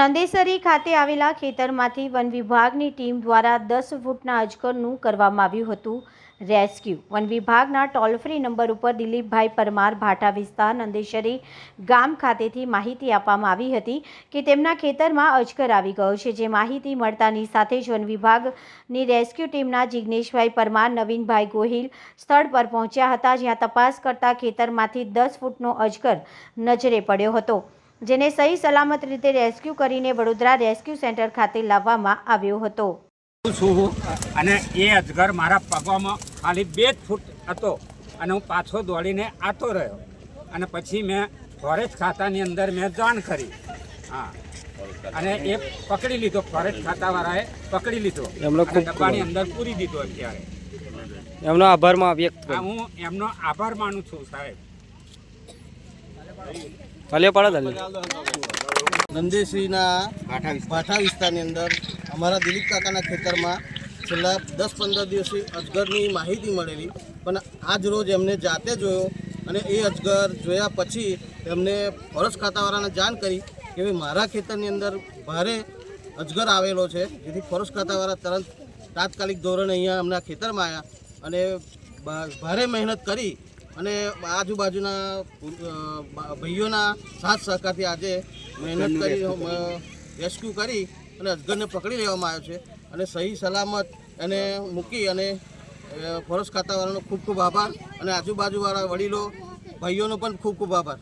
નંદેસરી ખાતે આવેલા ખેતરમાંથી વન વિભાગની ટીમ દ્વારા દસ ફૂટના અજગરનું કરવામાં આવ્યું હતું. રેસ્ક્યુ. વન વિભાગના ટોલ ફ્રી નંબર ઉપર દિલીપભાઈ પરમાર ભાટા વિસ્તાર, નંદેસરી ગામ ખાતેથી માહિતી આપવામાં આવી હતી કે તેમના ખેતરમાં અજગર આવી ગયો છે. જે માહિતી મળતાની સાથે જ વન વિભાગની રેસ્ક્યુ ટીમના જિગ્નેશભાઈ પરમાર, નવીનભાઈ ગોહિલ સ્થળ પર પહોંચ્યા હતા. જ્યાં તપાસ કરતા ખેતરમાંથી દસ ફૂટનો અજગર નજરે પડ્યો હતો. જેને સહી સલામત રીતે રેસ્ક્યુ કરીને વડોદરા રેસ્ક્યુ સેન્ટર ખાતે લાવવામાં આવ્યો હતો. છું અને એ અજગર મારા પગમાં ખાલી બે જ ફૂટ હતો અને હું પાછો દોડીને આતો રહ્યો. અને પછી મેં ફોરેસ્ટ ખાતાની અંદર મેં જાણ કરી. હા. અને એ પકડી લીધો ફોરેસ્ટ ખાતાવાળાએ પકડી લીધો. એમનો ડબ્બાની અંદર પૂરી દીધો અત્યારે. એમનો આભાર વ્યક્ત હું એમનો આભાર માનું છું સાહેબ. ભલે પાડો ધલે નંદેશ્રીના ભાઠા વિસ્તારની અંદર અમારા દિલીપ કાકાના ખેતરમાં છેલ્લા દસ પંદર દિવસથી અજગરની માહિતી મળેલી પણ આજ રોજ એમને જાતે જોયો અને એ અજગર જોયા પછી એમને ફોરેસ્ટ ખાતાવાળાને જાણ કરી કે ભાઈ મારા ખેતરની અંદર ભારે અજગર આવેલો છે. જેથી ફોરેસ્ટ ખાતાવાળા તરત તાત્કાલિક ધોરણે અહીંયા અમના ખેતરમાં આવ્યા અને ભારે મહેનત કરી અને આજુબાજુના ભાઈઓના સાથ સહકારથી આજે મહેનત કરી રેસ્ક્યુ કરી. અને અજગરને પકડી લેવામાં આવ્યો છે. અને સહી સલામત એને મૂકી અને ફોરેસ્ટ ખાતાવાળાનો ખૂબ ખૂબ આભાર અને આજુબાજુવાળા વડીલો ભાઈઓનો પણ ખૂબ ખૂબ આભાર.